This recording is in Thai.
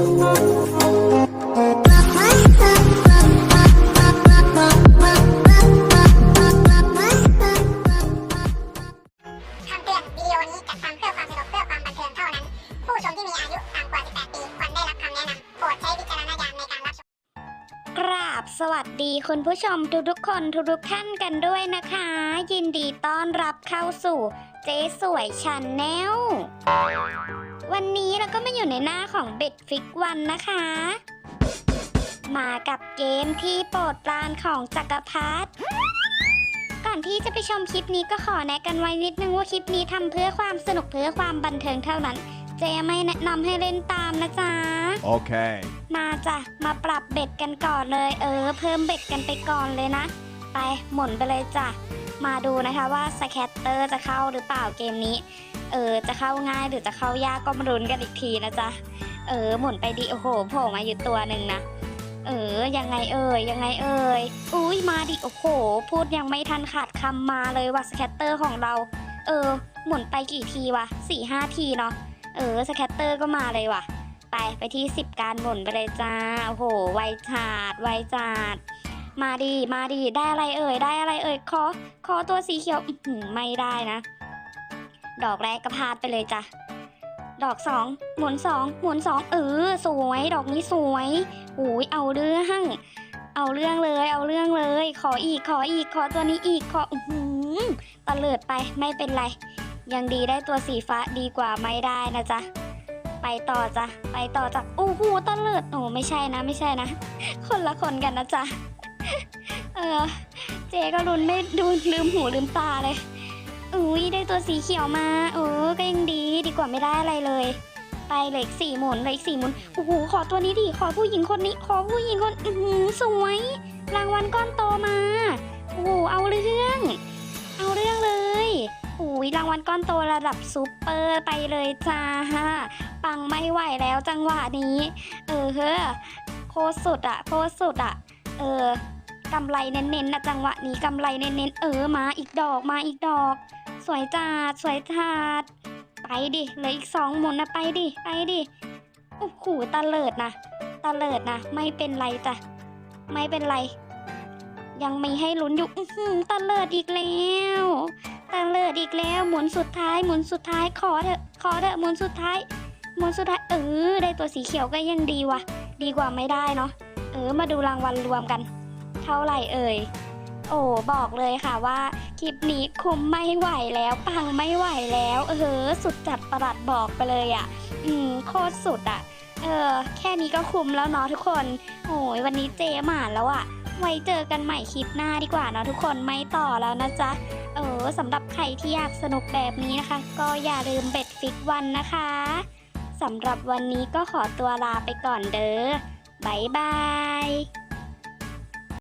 Oh, oh, oh, oh. กราบสวัสดีคุณผู้ชมทุกๆคนทุกๆท่านกันด้วยนะคะ ยินดีต้อนรับเข้าสู่เจ๊สวยชาแนลวันนี้เราก็มาอยู่ในหน้าของเบ็ดฟิกวันนะคะ มากับเกมที่โปรดปรานของจักรพรรดิก่อนที่จะไปชมคลิปนี้ก็ขอแนะกันไว้นิดนึงว่าคลิปนี้ทำเพื่อความสนุกเพื่อความบันเทิงเท่านั้น เจไม่แนะนำให้เล่นตามนะจ๊ะ Okay. มาจ้ะ มาปรับเบ็ดกันก่อนเลย เออ เพิ่มเบ็ดกันไปก่อนเลยนะ ไปหมุนไปเลยจ้ะ มาดูนะคะว่าสแคตเตอร์จะเข้าหรือเปล่าเกมนี้ เออ จะเข้าง่ายหรือจะเข้ายากก็มาลุ้นกันอีกทีนะจ๊ะ เออ หมุนไปดิ โอ้โหโผล่มาอยู่ตัวหนึ่งนะเออ ยังไงเอ่ย ยังไงเอ่ย อุ้ยมาดิ โอ้โห พูดยังไม่ทันขาดคำมาเลยว่าสแคตเตอร์ของเรา เออ หมุนไปกี่ทีวะสี่ห้าทีเนาะ เออสแคตเตอร์ก็มาเลยว่ะ ไปไปที่ 10 การหมุนไปเลยจ้าโอ้โหไวจาดไวจาด มาดีมาดีได้อะไรเอ่ยได้อะไรเอ่ยขอขอตัวสีเขียวอืไม่ได้นะ ดอกแรกก็พลาดไปเลยจ้ะดอกสองหมุนสองหมุนสองเออสวยดอกนี้สวยโอ้ยเอาเรื่องเอาเรื่องเลย เอาเรื่องเลย ขออีกขออีกขอตัวนี้อีกขออืตะเลิดไปไม่เป็นไร ยังดีได้ตัวสีฟ้าดีกว่าไม่ได้นะจ๊ะ ไปต่อจ้ะ ไปต่อจ้ะโอ้โหตะเลิดโอ้ไม่ใช่นะไม่ใช่นะ คนละคนกันนะจ๊ะ เออ เจก็รุนไม่ดูลืมหูลืมตาเลย อุ้ยได้ตัวสีเขียวมาเออก็ยังดีดีกว่าไม่ได้อะไรเลย ไปเหล็กสี่หมุนเหล็กสี่หมุน โอ้โหขอตัวนี้ดิ ขอผู้หญิงคนนี้ ขอผู้หญิงคนอือหือสวย รางวัลก้อนโตมา โอ้โหเอาเรื่อง เอาเรื่องเลย อุ้ยรางวัลก้อนโตระดับซูเปอร์ไปเลยจ้าฮะปังไม่ไหวแล้วจังหวะนี้ เออเฮ้อโคตรสุดอะโคตรสุดอะเออกำไรเน้นๆนะจังหวะนี้กำไรเน้นๆเออมาอีกดอกมาอีกดอก สวยจัดสวยจัดไปดิเหลืออีกสองหมุนนะไปดิไปดิโอ้โหตะเลิดนะตะเลิดนะไม่เป็นไรจ้ะไม่เป็นไร ยังมีให้ลุ้นอยู่ตะเลิดอีกแล้ว ตะเลิดอีกแล้ว หมุนสุดท้าย หมุนสุดท้าย ขอเถอะ ขอเถอะ หมุนสุดท้าย หมุนสุดท้าย เออ ได้ตัวสีเขียวก็ยังดีวะดีกว่าไม่ได้เนาะ เออ มาดูรางวัลรวมกัน เท่าไหร่เอ่ย โอ้ บอกเลยค่ะว่า คลิปนี้คุมไม่ไหวแล้ว ปังไม่ไหวแล้ว เออ สุดจัดประหลัดบอกไปเลยอะ่ะ อืม โคตรสุดอะ่ะ เออ แค่นี้ก็คุมแล้วเนาะทุกคน โอ้ยวันนี้เจหมานแล้วอะ่ะ ไว้เจอกันใหม่คลิปหน้าดีกว่าเนาะทุกคน ไม่ต่อแล้วนะจ๊ะ เออสำหรับใครที่อยากสนุกแบบนี้นะคะ ก็อย่าลืมเบ็ดฟิกวันนะคะสำหรับวันนี้ก็ขอตัวลาไปก่อนเด้อบ๊ายบาย